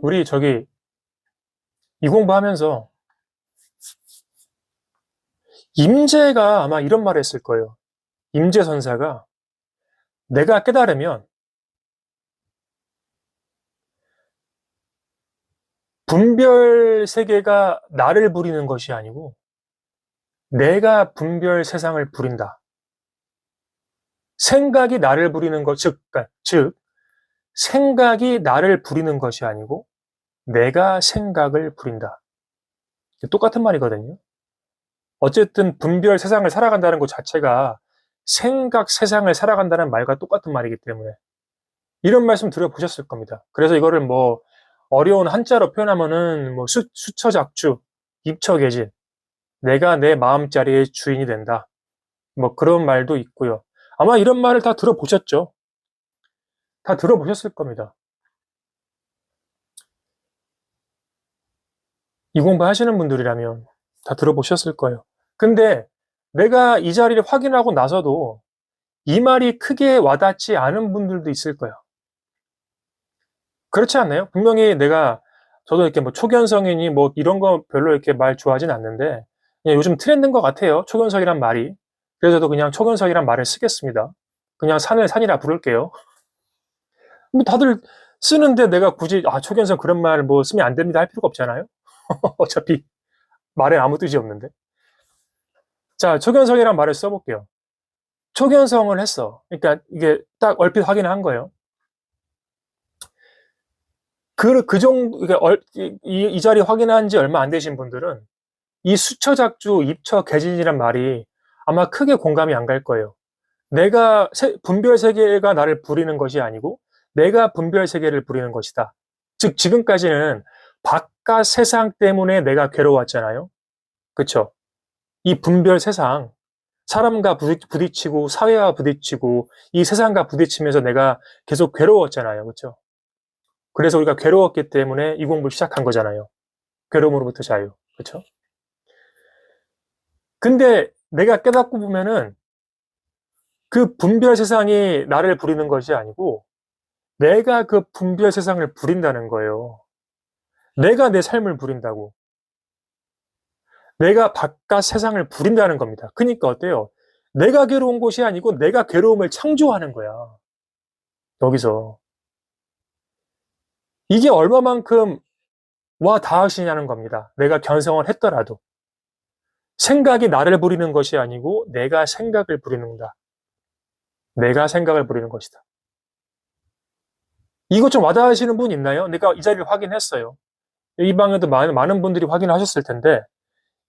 우리 저기 이 공부하면서 임재가 아마 이런 말을 했을 거예요. 임재 선사가 내가 깨달으면 분별 세계가 나를 부리는 것이 아니고 내가 분별 세상을 부린다. 생각이 나를 부리는 것, 즉, 그러니까 즉, 생각이 나를 부리는 것이 아니고 내가 생각을 부린다. 똑같은 말이거든요. 어쨌든 분별 세상을 살아간다는 것 자체가 생각 세상을 살아간다는 말과 똑같은 말이기 때문에 이런 말씀 들어보셨을 겁니다. 그래서 이거를 뭐 어려운 한자로 표현하면은 뭐 수, 수처작주, 입처계진, 내가 내 마음자리의 주인이 된다. 뭐 그런 말도 있고요. 아마 이런 말을 다 들어보셨죠? 다 들어보셨을 겁니다. 이 공부 하시는 분들이라면 다 들어보셨을 거예요. 근데 내가 이 자리를 확인하고 나서도 이 말이 크게 와닿지 않은 분들도 있을 거예요. 그렇지 않나요? 분명히 내가 저도 이렇게 뭐 초견성이니 뭐 이런 거 별로 이렇게 말 좋아하진 않는데 요즘 트렌드인 것 같아요. 초견성이란 말이. 그래서 저도 그냥 초견성이란 말을 쓰겠습니다. 그냥 산을 산이라 부를게요. 뭐 다들 쓰는데 내가 굳이 아 초견성 그런 말 뭐 쓰면 안 됩니다 할 필요가 없잖아요. 어차피 말에 아무 뜻이 없는데. 자, 초견성이란 말을 써볼게요. 초견성을 했어. 그러니까 이게 딱 얼핏 확인한 거예요. 그, 그 정도, 그러니까 얼, 이, 이 자리 확인한 지 얼마 안 되신 분들은 이 수처작주, 입처, 개진이란 말이 아마 크게 공감이 안 갈 거예요. 내가 세, 분별 세계가 나를 부리는 것이 아니고 내가 분별 세계를 부리는 것이다. 즉 지금까지는 바깥 세상 때문에 내가 괴로웠잖아요. 그쵸? 이 분별 세상, 사람과 부딪히고 사회와 부딪히고 이 세상과 부딪히면서 내가 계속 괴로웠잖아요. 그쵸? 그래서 우리가 괴로웠기 때문에 이 공부를 시작한 거잖아요. 괴로움으로부터 자유. 그쵸? 근데 내가 깨닫고 보면은 그 분별 세상이 나를 부리는 것이 아니고 내가 그 분별 세상을 부린다는 거예요. 내가 내 삶을 부린다고. 내가 바깥 세상을 부린다는 겁니다. 그러니까 어때요? 내가 괴로운 것이 아니고 내가 괴로움을 창조하는 거야. 여기서. 이게 얼마만큼 와 닿으시냐는 겁니다. 내가 견성을 했더라도. 생각이 나를 부리는 것이 아니고 내가 생각을 부리는다. 내가 생각을 부리는 것이다. 이거 좀 와닿으시는 분 있나요? 내가 이 자리를 확인했어요. 이 방에도 많은, 많은 분들이 확인하셨을 텐데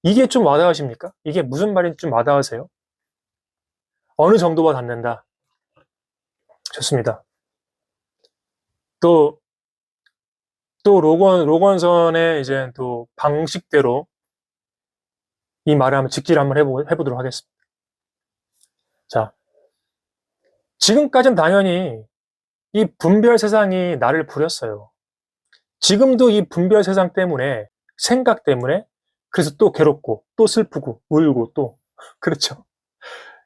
이게 좀 와닿으십니까? 이게 무슨 말인지 좀 와닿으세요? 어느 정도가 닿는다. 좋습니다. 또, 또 로건, 로건선의 이제 또 방식대로 이 말을 한번 직질 한번 해보, 해보도록 하겠습니다. 자, 지금까지는 당연히 이 분별 세상이 나를 부렸어요. 지금도 이 분별 세상 때문에, 생각 때문에, 그래서 또 괴롭고, 또 슬프고, 울고, 또, 그렇죠.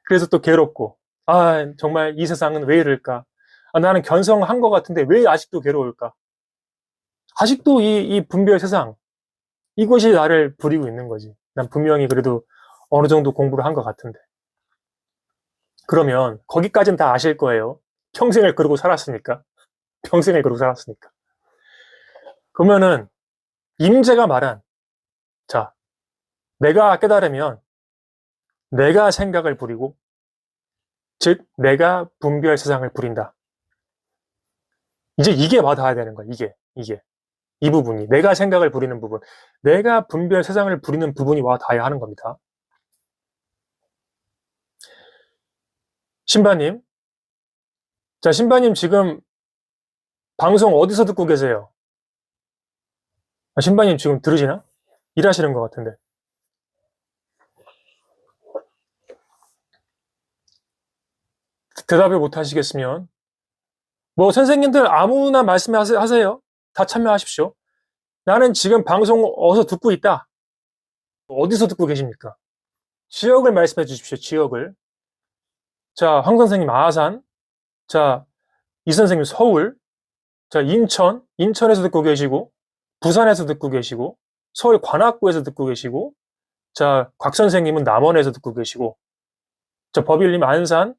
그래서 또 괴롭고, 아, 정말 이 세상은 왜 이럴까? 아, 나는 견성한 것 같은데 왜 아직도 괴로울까? 아직도 이, 이 분별 세상, 이것이 나를 부리고 있는 거지. 난 분명히 그래도 어느 정도 공부를 한 것 같은데. 그러면 거기까지는 다 아실 거예요. 평생을 그러고 살았으니까. 평생을 그러고 살았으니까. 그러면은 임재가 말한 자, 내가 깨달으면 내가 생각을 부리고 즉 내가 분별 세상을 부린다. 이제 이게 와닿아야 되는 거야. 이게 이게 이 부분이 내가 생각을 부리는 부분, 내가 분별 세상을 부리는 부분이 와 닿아야 하는 겁니다. 신바님, 자 신바님 지금 방송 어디서 듣고 계세요? 아, 신바님 지금 들으시나? 일하시는 것 같은데. 대답을 못 하시겠으면, 뭐, 선생님들 아무나 말씀하세요. 다 참여하십시오. 나는 지금 방송 어디서 듣고 있다. 어디서 듣고 계십니까? 지역을 말씀해 주십시오. 지역을. 자, 황 선생님 아산, 자, 이 선생님 서울, 자, 인천, 인천에서 듣고 계시고, 부산에서 듣고 계시고, 서울 관악구에서 듣고 계시고, 자, 곽 선생님은 남원에서 듣고 계시고, 자, 법일님 안산,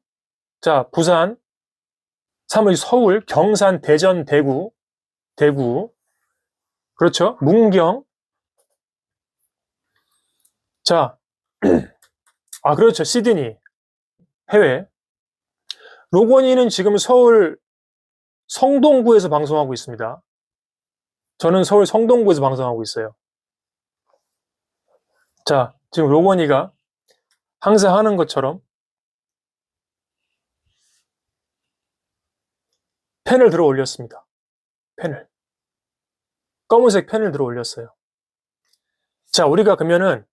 자, 부산, 사무실 서울, 경산, 대전, 대구, 대구, 그렇죠? 문경, 자, 아, 그렇죠. 시드니, 해외. 로건이는 지금 서울 성동구에서 방송하고 있습니다. 저는 서울 성동구에서 방송하고 있어요. 자, 지금 로건이가 항상 하는 것처럼 펜을 들어 올렸습니다. 펜을. 검은색 펜을 들어 올렸어요. 자, 우리가 그러면은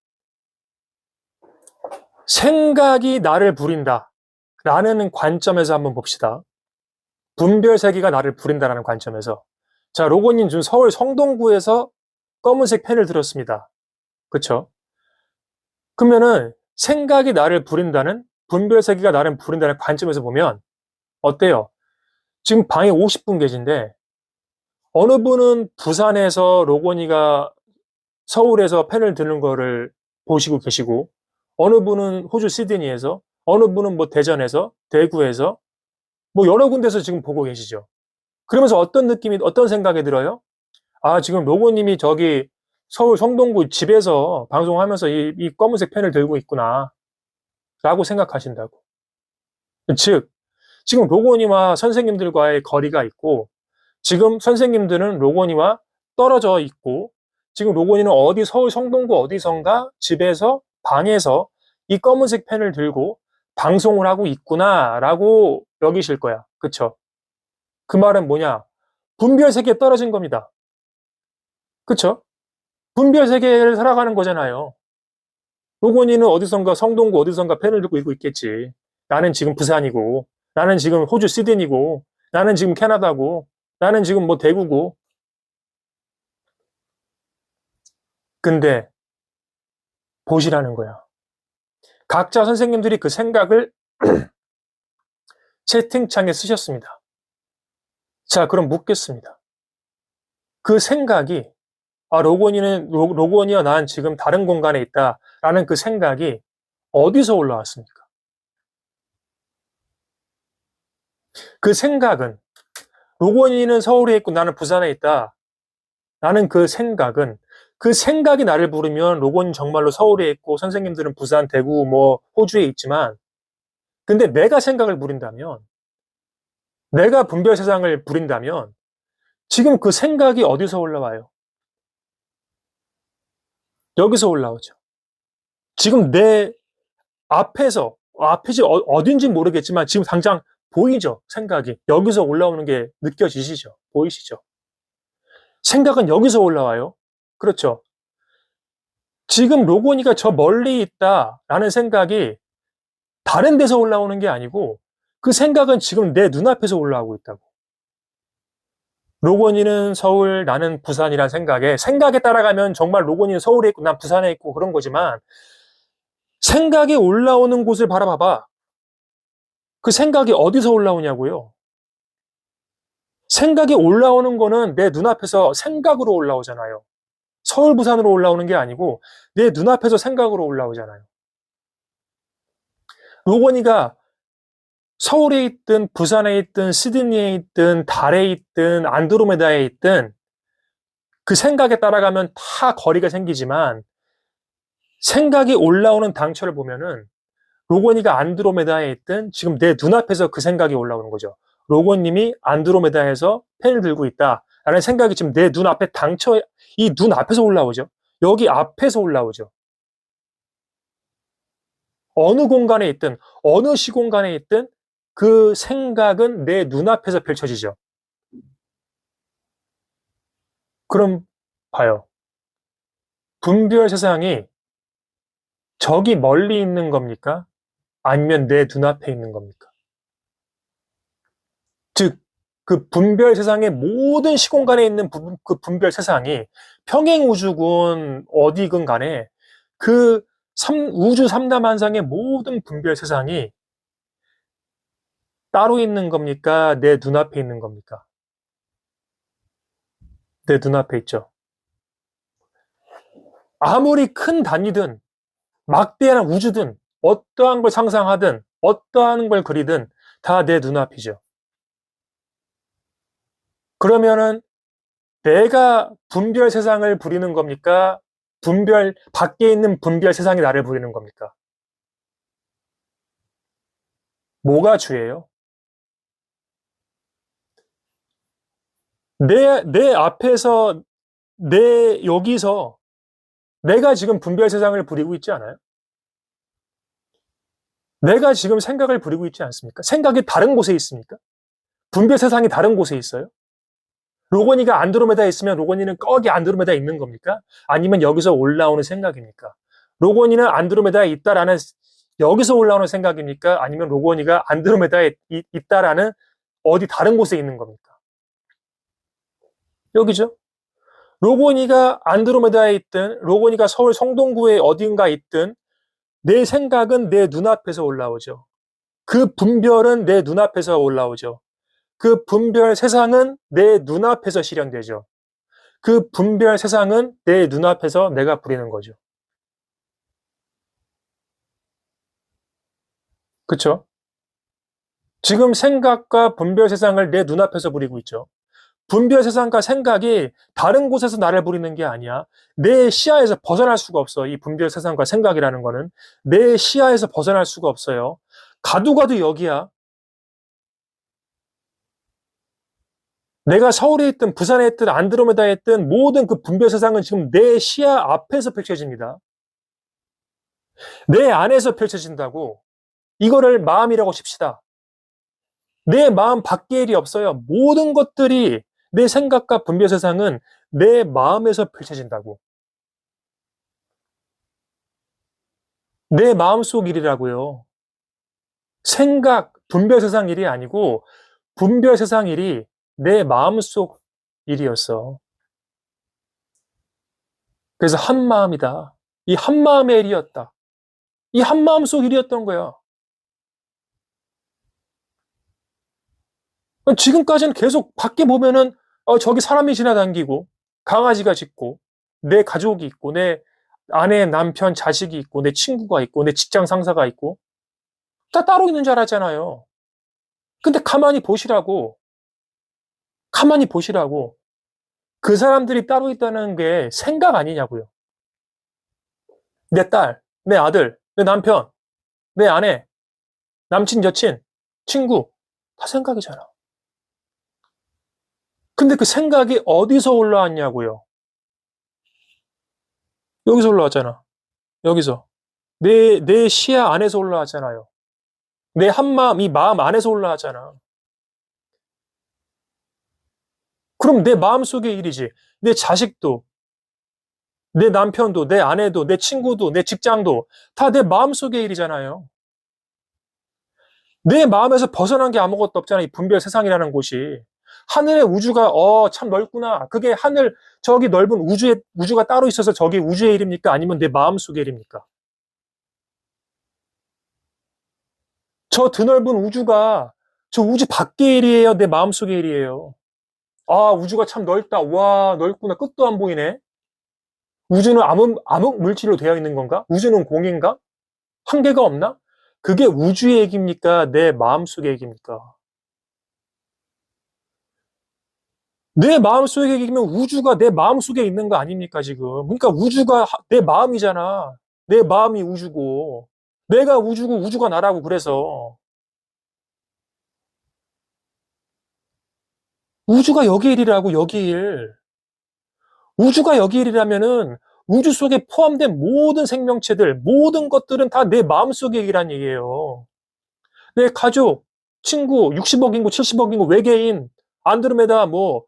생각이 나를 부린다. 라는 관점에서 한번 봅시다. 분별 세계가 나를 부린다라는 관점에서. 자, 로고님 지금 서울 성동구에서 검은색 펜을 들었습니다. 그쵸? 그러면은 생각이 나를 부린다는 분별 세계가 나를 부린다는 관점에서 보면 어때요? 지금 방에 50분 계신데 어느 분은 부산에서 로고니가 서울에서 펜을 드는 거를 보시고 계시고 어느 분은 호주 시드니에서 어느 분은 뭐 대전에서 대구에서 뭐 여러 군데서 지금 보고 계시죠. 그러면서 어떤 느낌이 어떤 생각이 들어요? 아 지금 로고님이 저기 서울 성동구 집에서 방송하면서 이, 이 검은색 펜을 들고 있구나 라고 생각하신다고. 즉 지금 로고니와 선생님들과의 거리가 있고 지금 선생님들은 로고니와 떨어져 있고 지금 로고니는 어디 서울 성동구 어디선가 집에서 방에서 이 검은색 펜을 들고 방송을 하고 있구나 라고 여기실 거야. 그쵸? 그 말은 뭐냐? 분별 세계에 떨어진 겁니다. 그쵸? 분별 세계를 살아가는 거잖아요. 로건이는 어디선가 성동구 어디선가 펜을 들고 있고 있겠지. 나는 지금 부산이고, 나는 지금 호주 시드니고, 나는 지금 캐나다고, 나는 지금 뭐 대구고. 근데 보시라는 거야. 각자 선생님들이 그 생각을 채팅창에 쓰셨습니다. 자, 그럼 묻겠습니다. 그 생각이, 아, 로건이는, 로, 로건이와 난 지금 다른 공간에 있다. 라는 그 생각이 어디서 올라왔습니까? 그 생각은, 로건이는 서울에 있고 나는 부산에 있다. 라는 그 생각은 그 생각이 나를 부르면 로곤 정말로 서울에 있고 선생님들은 부산, 대구, 뭐 호주에 있지만 근데 내가 생각을 부린다면 내가 분별 세상을 부린다면 지금 그 생각이 어디서 올라와요? 여기서 올라오죠. 지금 내 앞에서 앞이지 어, 어딘지 모르겠지만 지금 당장 보이죠 생각이 여기서 올라오는 게 느껴지시죠 보이시죠 생각은 여기서 올라와요 그렇죠. 지금 로고니가 저 멀리 있다라는 생각이 다른 데서 올라오는 게 아니고 그 생각은 지금 내 눈앞에서 올라오고 있다고. 로고니는 서울, 나는 부산이란 생각에 생각에 따라가면 정말 로고니는 서울에 있고 난 부산에 있고 그런 거지만 생각이 올라오는 곳을 바라봐봐. 그 생각이 어디서 올라오냐고요. 생각이 올라오는 거는 내 눈앞에서 생각으로 올라오잖아요. 서울, 부산으로 올라오는 게 아니고 내 눈앞에서 생각으로 올라오잖아요. 로건이가 서울에 있든 부산에 있든 시드니에 있든 달에 있든 안드로메다에 있든 그 생각에 따라가면 다 거리가 생기지만 생각이 올라오는 당처를 보면은 로건이가 안드로메다에 있든 지금 내 눈앞에서 그 생각이 올라오는 거죠. 로건님이 안드로메다에서 펜을 들고 있다. 라는 생각이 지금 내 눈앞에 당처, 이 눈 앞에서 올라오죠. 여기 앞에서 올라오죠. 어느 공간에 있든, 어느 시공간에 있든 그 생각은 내 눈앞에서 펼쳐지죠. 그럼 봐요. 분별 세상이 저기 멀리 있는 겁니까? 아니면 내 눈앞에 있는 겁니까? 즉, 그 분별 세상의 모든 시공간에 있는 부, 그 분별 세상이 평행 우주군 어디건 간에 그 삼, 우주 삼다만상의 모든 분별 세상이 따로 있는 겁니까? 내 눈앞에 있는 겁니까? 내 눈앞에 있죠. 아무리 큰 단위든 막대한 우주든 어떠한 걸 상상하든 어떠한 걸 그리든 다 내 눈앞이죠. 그러면은 내가 분별 세상을 부리는 겁니까? 분별 밖에 있는 분별 세상이 나를 부리는 겁니까? 뭐가 주예요? 내, 내 앞에서, 내 여기서 내가 지금 분별 세상을 부리고 있지 않아요? 내가 지금 생각을 부리고 있지 않습니까? 생각이 다른 곳에 있습니까? 분별 세상이 다른 곳에 있어요? 로건이가 안드로메다에 있으면 로건이는 거기 안드로메다에 있는 겁니까? 아니면 여기서 올라오는 생각입니까? 로건이는 안드로메다에 있다라는 여기서 올라오는 생각입니까? 아니면 로건이가 안드로메다에 이- 있다라는 어디 다른 곳에 있는 겁니까? 여기죠. 로건이가 안드로메다에 있든 로건이가 서울 성동구에 어딘가 있든 내 생각은 내 눈앞에서 올라오죠. 그 분별은 내 눈앞에서 올라오죠. 그 분별 세상은 내 눈앞에서 실현되죠. 그 분별 세상은 내 눈앞에서 내가 부리는 거죠. 그쵸? 지금 생각과 분별 세상을 내 눈앞에서 부리고 있죠. 분별 세상과 생각이 다른 곳에서 나를 부리는 게 아니야. 내 시야에서 벗어날 수가 없어. 이 분별 세상과 생각이라는 거는 내 시야에서 벗어날 수가 없어요. 가도 가도 여기야. 내가 서울에 있든 부산에 있든 안드로메다에 있든 모든 그 분별 세상은 지금 내 시야 앞에서 펼쳐집니다. 내 안에서 펼쳐진다고 이거를 마음이라고 칩시다. 내 마음 밖에 일이 없어요. 모든 것들이 내 생각과 분별 세상은 내 마음에서 펼쳐진다고. 내 마음속 일이라고요. 생각, 분별 세상 일이 아니고 분별 세상 일이 내 마음속 일이었어. 그래서 한 마음이다. 이 한 마음의 일이었다. 이 한 마음 속 일이었던 거야. 지금까지는 계속 밖에 보면은 어, 저기 사람이 지나다니고 강아지가 짖고 내 가족이 있고 내 아내, 남편, 자식이 있고 내 친구가 있고 내 직장 상사가 있고 다 따로 있는 줄 알았잖아요. 근데 가만히 보시라고 가만히 보시라고 그 사람들이 따로 있다는 게 생각 아니냐고요. 내 딸, 내 아들, 내 남편, 내 아내, 남친, 여친, 친구 다 생각이잖아. 근데 그 생각이 어디서 올라왔냐고요? 여기서 올라왔잖아. 여기서. 내, 내 시야 안에서 올라왔잖아요. 내 한마음, 이 마음 안에서 올라왔잖아. 그럼 내 마음 속의 일이지. 내 자식도, 내 남편도, 내 아내도, 내 친구도, 내 직장도 다 내 마음 속의 일이잖아요. 내 마음에서 벗어난 게 아무것도 없잖아. 이 분별 세상이라는 곳이. 하늘의 우주가 어 참 넓구나. 그게 하늘 저기 넓은 우주에 우주가 따로 있어서 저기 우주의 일입니까? 아니면 내 마음 속의 일입니까? 저 드넓은 우주가 저 우주 밖의 일이에요. 내 마음 속의 일이에요. 아 우주가 참 넓다. 와 넓구나. 끝도 안 보이네. 우주는 암흑, 암흑 물질로 되어 있는 건가? 우주는 공인가? 한계가 없나? 그게 우주의 얘기입니까? 내 마음 속의 얘기입니까? 내 마음속에 얘기면 우주가 내 마음속에 있는 거 아닙니까, 지금? 그러니까 우주가 하- 내 마음이잖아. 내 마음이 우주고. 내가 우주고 우주가 나라고 그래서. 우주가 여기 일이라고, 여기 일. 우주가 여기 일이라면은 우주 속에 포함된 모든 생명체들, 모든 것들은 다 내 마음속의 일이란 얘기예요. 내 가족, 친구, 60억 인구, 70억 인구, 외계인, 안드로메다, 뭐,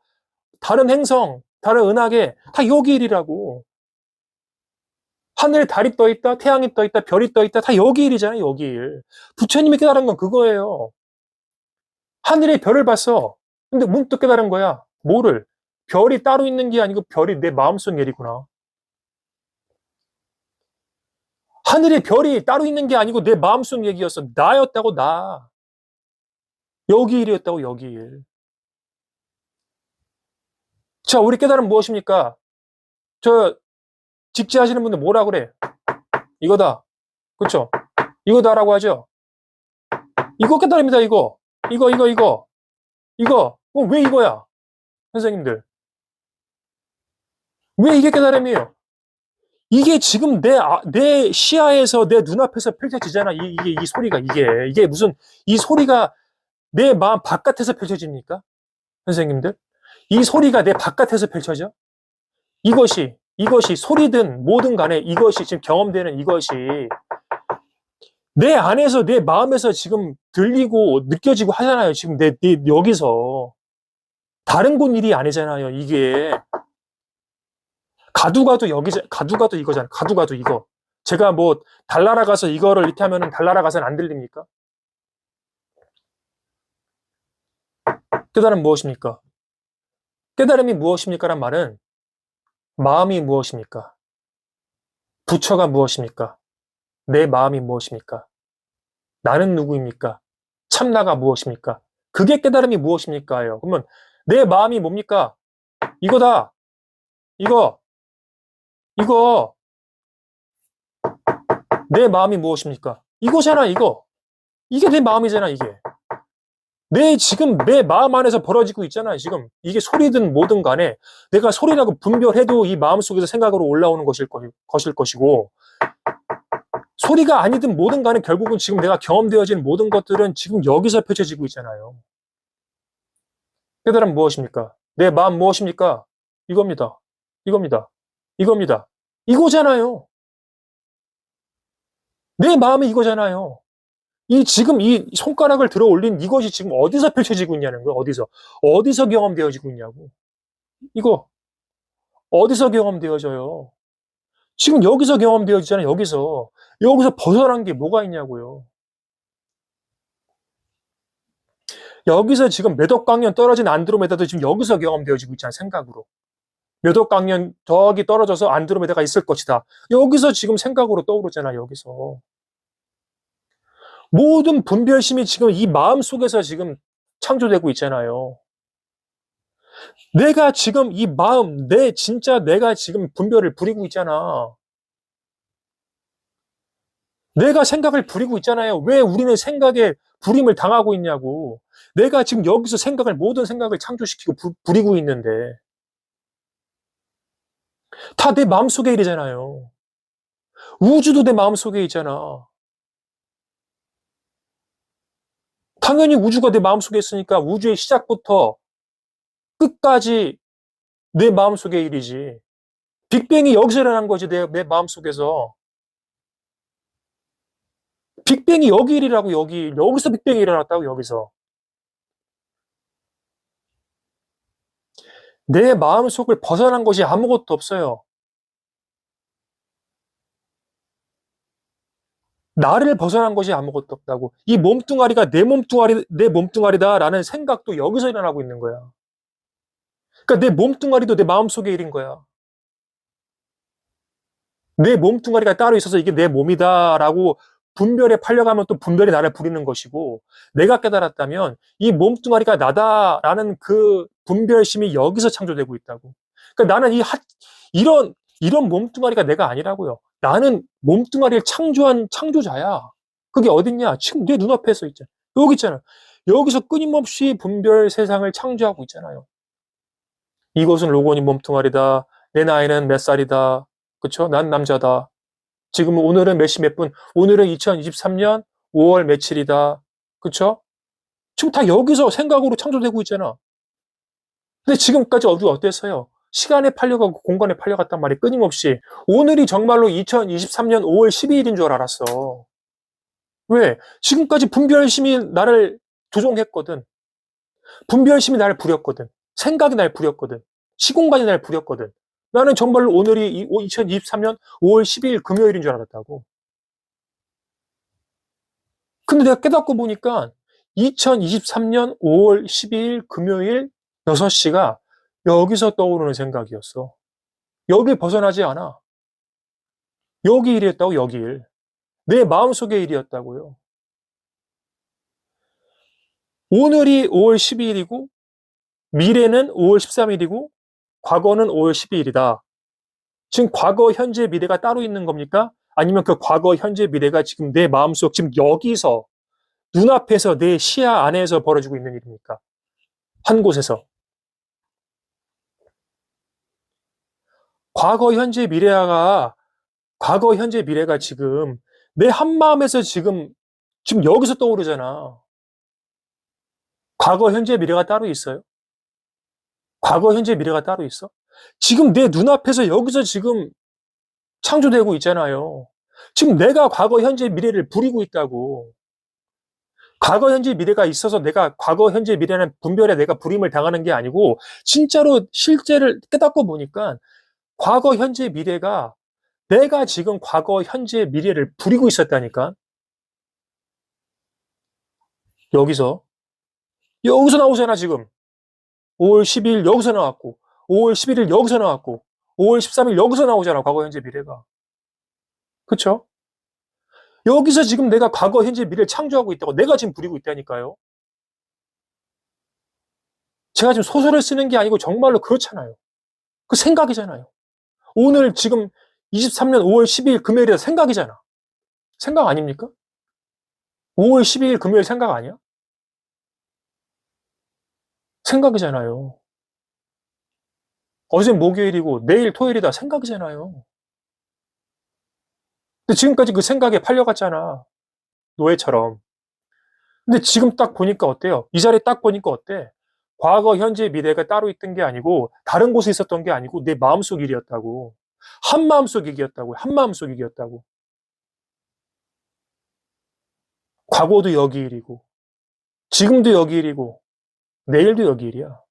다른 행성, 다른 은하계, 다 여기 일이라고. 하늘에 달이 떠 있다, 태양이 떠 있다, 별이 떠 있다, 다 여기 일이잖아요, 여기 일. 부처님이 깨달은 건 그거예요. 하늘에 별을 봤어. 근데 문득 깨달은 거야. 뭐를? 별이 따로 있는 게 아니고 별이 내 마음속 일이구나. 하늘에 별이 따로 있는 게 아니고 내 마음속 얘기였어. 나였다고, 나. 여기 일이었다고 여기 일. 자, 우리 깨달음 무엇입니까? 저 직지하시는 분들 뭐라 그래? 이거다. 그쵸? 이거다라고 하죠? 이거 깨달음이다, 이거. 이거, 이거, 이거. 이거. 어, 왜 이거야? 선생님들. 왜 이게 깨달음이에요? 이게 지금 내, 아- 내 시야에서 내 눈앞에서 펼쳐지잖아. 이, 이게, 이 소리가, 이게. 이게 무슨, 이 소리가 내 마음 바깥에서 펼쳐집니까? 선생님들? 이 소리가 내 바깥에서 펼쳐져? 이것이, 이것이 소리든 뭐든 간에 이것이 지금 경험되는 이것이 내 안에서 내 마음에서 지금 들리고 느껴지고 하잖아요. 지금 내, 내 여기서. 다른 곳 일이 아니잖아요. 이게. 가두가도 여기, 가두가도 이거잖아. 가두가도 이거. 제가 뭐 달나라 가서 이거를 이렇게 하면은 달나라 가서는 안 들립니까? 깨달음 무엇입니까? 깨달음이 무엇입니까? 란 말은 마음이 무엇입니까? 부처가 무엇입니까? 내 마음이 무엇입니까? 나는 누구입니까? 참나가 무엇입니까? 그게 깨달음이 무엇입니까?예요. 그러면 내 마음이 뭡니까? 이거다. 이거. 이거. 내 마음이 무엇입니까? 이거잖아, 이거. 이게 내 마음이잖아, 이게. 내 지금 내 마음 안에서 벌어지고 있잖아요, 지금. 이게 소리든 뭐든 간에 내가 소리라고 분별해도 이 마음 속에서 생각으로 올라오는 것일, 거, 것일 것이고, 소리가 아니든 뭐든 간에 결국은 지금 내가 경험되어진 모든 것들은 지금 여기서 펼쳐지고 있잖아요. 깨달음 무엇입니까? 내 마음 무엇입니까? 이겁니다. 이겁니다. 이겁니다. 이거잖아요. 내 마음이 이거잖아요. 이 지금 이 손가락을 들어 올린 이것이 지금 어디서 펼쳐지고 있냐는 거예요. 어디서. 어디서 경험되어지고 있냐고. 이거. 어디서 경험되어져요? 지금 여기서 경험되어지잖아요. 여기서. 여기서 벗어난 게 뭐가 있냐고요. 여기서 지금 광년 떨어진 안드로메다도 지금 여기서 경험되어지고 있잖아요. 생각으로. 몇억 광년 저기 떨어져서 안드로메다가 있을 것이다. 여기서 지금 생각으로 떠오르잖아요. 여기서. 모든 분별심이 지금 이 마음 속에서 지금 창조되고 있잖아요. 내가 지금 이 마음, 내 진짜 내가 지금 분별을 부리고 있잖아. 내가 생각을 부리고 있잖아요. 왜 우리는 생각에 부림을 당하고 있냐고. 내가 지금 여기서 생각을, 모든 생각을 창조시키고 부, 부리고 있는데. 다 내 마음속에 일이잖아요. 우주도 내 마음속에 있잖아. 당연히 우주가 내 마음속에 있으니까 우주의 시작부터 끝까지 내 마음속의 일이지. 빅뱅이 여기서 일어난 거지, 내, 내 마음속에서. 빅뱅이 여기 일이라고, 여기. 여기서 빅뱅이 일어났다고, 여기서. 내 마음속을 벗어난 것이 아무것도 없어요. 나를 벗어난 것이 아무것도 없다고. 이 몸뚱아리가 내 몸뚱아리, 내 몸뚱아리다라는 생각도 여기서 일어나고 있는 거야. 그러니까 내 몸뚱아리도 내 마음속의 일인 거야. 내 몸뚱아리가 따로 있어서 이게 내 몸이다라고 분별에 팔려가면 또 분별이 나를 부리는 것이고 내가 깨달았다면 이 몸뚱아리가 나다라는 그 분별심이 여기서 창조되고 있다고. 그러니까 나는 이 하, 이런 이런 몸뚱아리가 내가 아니라고요. 나는 몸뚱아리를 창조한 창조자야. 그게 어딨냐? 지금 내 눈앞에 서 있잖아. 여기 있잖아. 여기서 끊임없이 분별 세상을 창조하고 있잖아요. 이것은 로건이 몸뚱아리다. 내 나이는 몇 살이다. 그쵸? 난 남자다. 지금 오늘은 몇 시 몇 분? 오늘은 2023년 5월 며칠이다. 그쵸? 지금 다 여기서 생각으로 창조되고 있잖아. 근데 지금까지 어디 어땠어요? 시간에 팔려가고 공간에 팔려갔단 말이 끊임없이 오늘이 정말로 2023년 5월 12일인 줄 알았어. 왜? 지금까지 분별심이 나를 조종했거든. 분별심이 나를 부렸거든. 생각이 날 부렸거든. 시공간이 날 부렸거든. 나는 정말로 오늘이 2023년 5월 12일 금요일인 줄 알았다고. 근데 내가 깨닫고 보니까 2023년 5월 12일 금요일 6시가 여기서 떠오르는 생각이었어. 여길 벗어나지 않아. 여기 일이었다고, 여기 일. 내 마음속의 일이었다고요. 오늘이 5월 12일이고 미래는 5월 13일이고 과거는 5월 12일이다. 지금 과거, 현재, 미래가 따로 있는 겁니까? 아니면 그 과거, 현재, 미래가 지금 내 마음속 지금 여기서 눈앞에서 내 시야 안에서 벌어지고 있는 일입니까? 한 곳에서. 과거, 현재, 미래가 과거, 현재, 미래가 지금 내 한마음에서 지금 지금 여기서 떠오르잖아. 과거, 현재, 미래가 따로 있어요? 과거, 현재, 미래가 따로 있어? 지금 내 눈앞에서 여기서 지금 창조되고 있잖아요. 지금 내가 과거, 현재, 미래를 부리고 있다고. 과거, 현재, 미래가 있어서 내가 과거, 현재, 미래는 분별에 내가 불임을 당하는 게 아니고 진짜로 실제를 깨닫고 보니까 과거, 현재, 미래가 내가 지금 과거, 현재, 미래를 부리고 있었다니까. 여기서. 여기서 나오잖아, 지금. 5월 10일 여기서 나왔고, 5월 11일 여기서 나왔고, 5월 13일 여기서 나오잖아, 과거, 현재, 미래가. 그쵸? 여기서 지금 내가 과거, 현재, 미래를 창조하고 있다고 내가 지금 부리고 있다니까요. 제가 지금 소설을 쓰는 게 아니고 정말로 그렇잖아요. 그 생각이잖아요. 오늘 지금 23년 5월 12일 금요일이다 생각이잖아. 생각 아닙니까? 5월 12일 금요일 생각 아니야? 생각이잖아요. 어제 목요일이고 내일 토요일이다 생각이잖아요. 근데 지금까지 그 생각에 팔려갔잖아. 노예처럼. 근데 지금 딱 보니까 어때요? 이 자리에 딱 보니까 어때? 과거, 현재, 미래가 따로 있던 게 아니고 다른 곳에 있었던 게 아니고 내 마음속 일이었다고. 한 마음속 일이었다고. 한 마음속 일이었다고. 과거도 여기 일이고 지금도 여기 일이고 내일도 여기 일이야.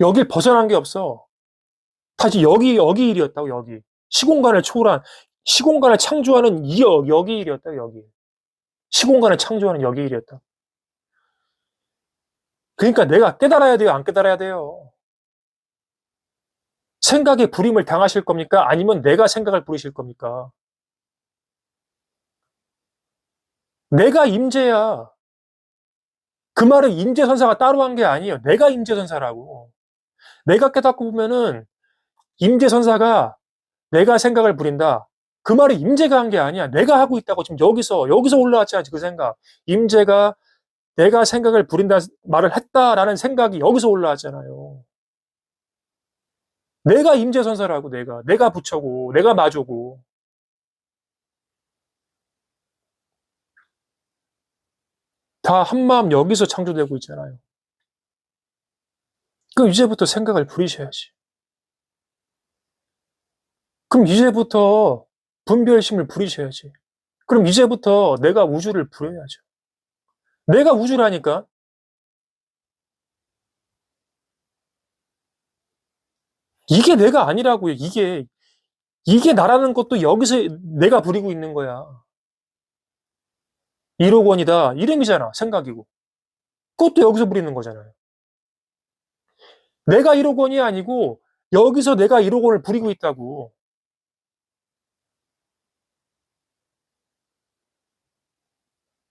여길 벗어난 게 없어. 다시 여기 여기 일이었다고 여기. 시공간을 초월한 시공간을 창조하는 이 여, 여기 일이었다 여기. 시공간을 창조하는 여기 일이었다. 그러니까 내가 깨달아야 돼요, 안 깨달아야 돼요. 생각에 불임을 당하실 겁니까? 아니면 내가 생각을 부리실 겁니까? 내가 임재야. 그 말은 임재선사가 따로 한 게 아니에요. 내가 임재선사라고. 내가 깨닫고 보면은 임재선사가 내가 생각을 부린다. 그 말이 임재가 한 게 아니야. 내가 하고 있다고 지금 여기서 여기서 올라왔잖아. 그 생각. 임재가 내가 생각을 부린다 말을 했다라는 생각이 여기서 올라왔잖아요. 내가 임재선사라고 내가 내가 부처고 내가 마조고 다 한마음 여기서 창조되고 있잖아요. 그럼 이제부터 생각을 부리셔야지. 그럼 이제부터 분별심을 부리셔야지. 그럼 이제부터 내가 우주를 부려야죠. 내가 우주라니까. 이게 내가 아니라고요. 이게 이게 나라는 것도 여기서 내가 부리고 있는 거야. 1억 원이다. 이름이잖아. 생각이고. 그것도 여기서 부리는 거잖아요. 내가 1억 원이 아니고 여기서 내가 1억 원을 부리고 있다고.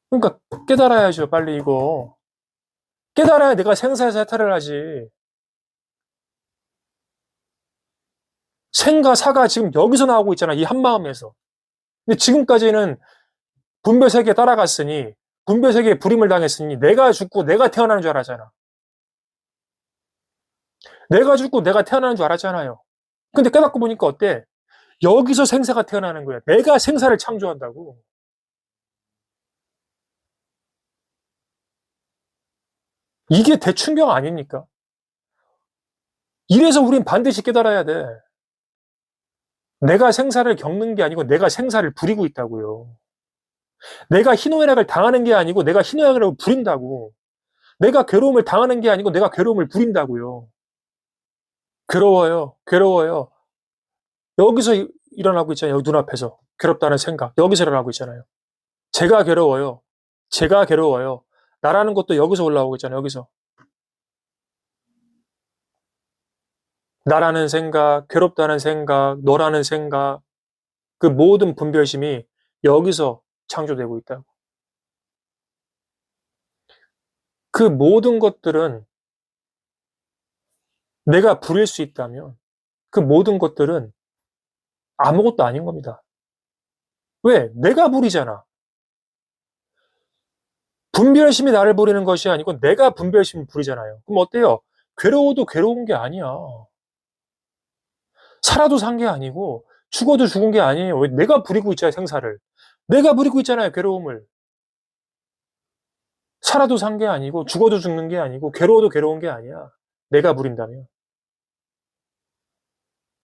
그러니까 깨달아야죠. 빨리 이거. 깨달아야 내가 생사세탈을 하지. 생과 사가 지금 여기서 나오고 있잖아. 이 한마음에서. 근데 지금까지는 분별 세계에 따라갔으니 분별 세계에 불임을 당했으니 내가 죽고 내가 태어나는 줄 알았잖아. 내가 죽고 내가 태어나는 줄 알았잖아요. 근데 깨닫고 보니까 어때? 여기서 생사가 태어나는 거야. 내가 생사를 창조한다고. 이게 대충경 아닙니까? 이래서 우린 반드시 깨달아야 돼. 내가 생사를 겪는 게 아니고 내가 생사를 부리고 있다고요. 내가 희노애락을 당하는 게 아니고 내가 희노애락을 부린다고. 내가 괴로움을 당하는 게 아니고 내가 괴로움을 부린다고요. 괴로워요. 괴로워요. 여기서 일어나고 있잖아요. 눈앞에서. 괴롭다는 생각. 여기서 일어나고 있잖아요. 제가 괴로워요. 제가 괴로워요. 나라는 것도 여기서 올라오고 있잖아요. 여기서. 나라는 생각, 괴롭다는 생각, 너라는 생각, 그 모든 분별심이 여기서 창조되고 있다고. 그 모든 것들은 내가 부릴 수 있다면 그 모든 것들은 아무것도 아닌 겁니다. 왜? 내가 부리잖아. 분별심이 나를 부리는 것이 아니고 내가 분별심을 부리잖아요. 그럼 어때요? 괴로워도 괴로운 게 아니야. 살아도 산 게 아니고 죽어도 죽은 게 아니에요. 왜? 내가 부리고 있잖아요, 생사를. 내가 부리고 있잖아요, 괴로움을. 살아도 산 게 아니고 죽어도 죽는 게 아니고 괴로워도 괴로운 게 아니야. 내가 부린다면.